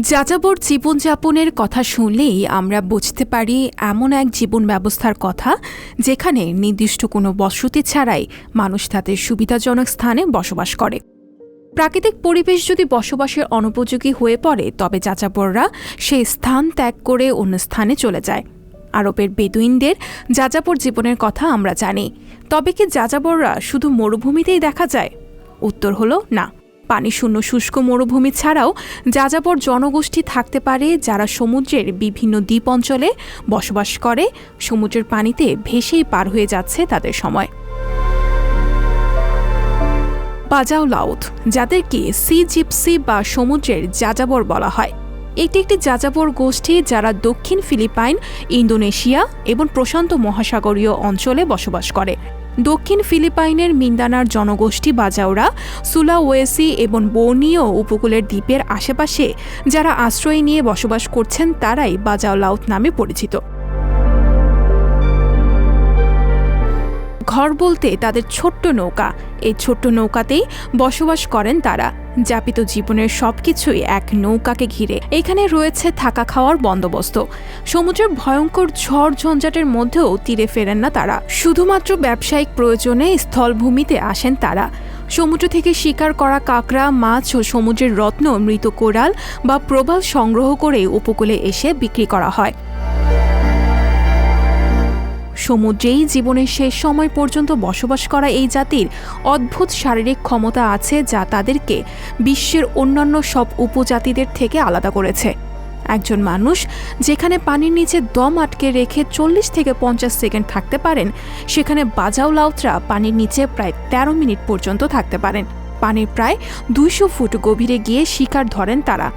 যাযাবর জীবনযাপনের কথা শুনলেই আমরা বুঝতে পারি এমন এক জীবন ব্যবস্থার কথা যেখানে নির্দিষ্ট কোনো বসতি ছাড়াই মানুষ তাদের সুবিধাজনক স্থানে বসবাস করে। প্রাকৃতিক পরিবেশ যদি বসবাসের অনুপযোগী হয়ে পড়ে, তবে যাযাবররা সেই স্থান ত্যাগ করে অন্য স্থানে চলে যায়। আরবের বেদুইনদের যাযাবর জীবনের কথা আমরা জানি, তবে কি যাযাবররা শুধু মরুভূমিতেই দেখা যায়? উত্তর হলো না। পানি শূন্য শুষ্ক মরুভূমি ছাড়াও যাযাবর জনগোষ্ঠী থাকতে পারে যারা সমুদ্রের বিভিন্ন দ্বীপ অঞ্চলে বসবাস করে। সমুদ্রের পানিতে ভেসেই পার হয়ে যাচ্ছে তাদের সময়। বাজাও লাউথ, যাদেরকে সি জিপসি বা সমুদ্রের যাযাবর বলা হয়। এটি একটি যাযাবর গোষ্ঠী যারা দক্ষিণ ফিলিপাইন, ইন্দোনেশিয়া এবং প্রশান্ত মহাসাগরীয় অঞ্চলে বসবাস করে। দক্ষিণ ফিলিপাইনের মিন্দানার জনগোষ্ঠী বাজাওরা, সুলাওয়েসি এবং বোর্নিও উপকূলের দ্বীপের আশেপাশে যারা আশ্রয় নিয়ে বসবাস করছেন তারাই বাজাও লাউত নামে পরিচিত। ঘর বলতে তাদের ছোট্ট নৌকা। এই ছোট্ট নৌকাতেই বসবাস করেন তারা। যাপিত জীবনের সবকিছুই এক নৌকাকে ঘিরে। এখানে রয়েছে থাকা খাওয়ার বন্দোবস্ত। সমুদ্রের ভয়ঙ্কর ঝড় ঝঞ্ঝাটের মধ্যেও তীরে ফেরেন না তারা। শুধুমাত্র ব্যবসায়িক প্রয়োজনে স্থলভূমিতে আসেন তারা। সমুদ্র থেকে শিকার করা কাঁকড়া, মাছ ও সমুদ্রের রত্ন, মৃত কোরাল বা প্রবাল সংগ্রহ করে উপকূলে এসে বিক্রি করা হয়। সমুদ্রেই জীবনের শেষ সময় পর্যন্ত বসবাস করা এই জাতির অদ্ভুত শারীরিক ক্ষমতা আছে যা তাদেরকে বিশ্বের অন্যান্য সব উপজাতিদের থেকে আলাদা করেছে। একজন মানুষ যেখানে পানির নিচে দম আটকে রেখে চল্লিশ থেকে পঞ্চাশ সেকেন্ড থাকতে পারেন, সেখানে বাজাও লাউতরা পানির নিচে প্রায় ১৩ মিনিট পর্যন্ত থাকতে পারেন। পানির প্রায় দুইশো ফুট গভীরে গিয়ে শিকার ধরেন তারা।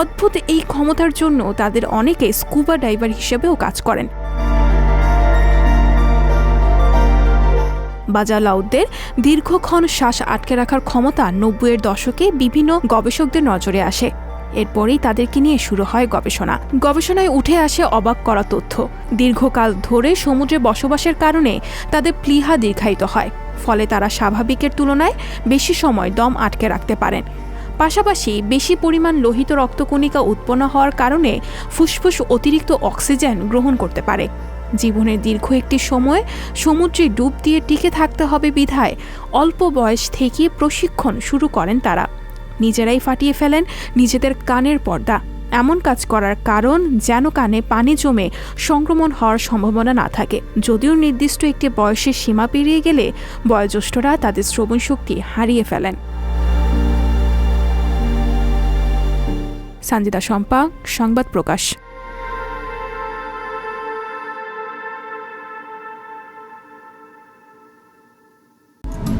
অদ্ভুত এই ক্ষমতার জন্য তাদের অনেকে স্কুবা ডাইভার হিসেবেও কাজ করেন। বাজালাউদ্দের দীর্ঘক্ষণ শ্বাস আটকে রাখার ক্ষমতা নব্বইয়ের দশকে বিভিন্ন গবেষকদের নজরে আসে। এরপরেই তাদেরকে নিয়ে শুরু হয় গবেষণা। গবেষণায় উঠে আসে অবাক করা তথ্য। দীর্ঘকাল ধরে সমুদ্রে বসবাসের কারণে তাদের প্লীহা দীর্ঘায়িত হয়। ফলে তারা স্বাভাবিকের তুলনায় বেশি সময় দম আটকে রাখতে পারেন। পাশাপাশি বেশি পরিমাণ লোহিত রক্তকণিকা উৎপন্ন হওয়ার কারণে ফুসফুস অতিরিক্ত অক্সিজেন গ্রহণ করতে পারে। জীবনের দীর্ঘ একটি সময় সমুদ্রে ডুব দিয়ে টিকে থাকতে হবে বিধায়। অল্প বয়স থেকে প্রশিক্ষণ শুরু করেন তারা। নিজেরাই ফাটিয়ে ফেলেন নিজেদের কানের পর্দা। এমন কাজ করার কারণ যেন কানে পানি জমে সংক্রমণ হওয়ার সম্ভাবনা না থাকে। যদিও নির্দিষ্ট একটি বয়সের সীমা পেরিয়ে গেলে বয়োজ্যেষ্ঠরা তাদের শ্রবণ শক্তি হারিয়ে ফেলেন। সঞ্জিতা শম্পা, সংবাদ প্রকাশ।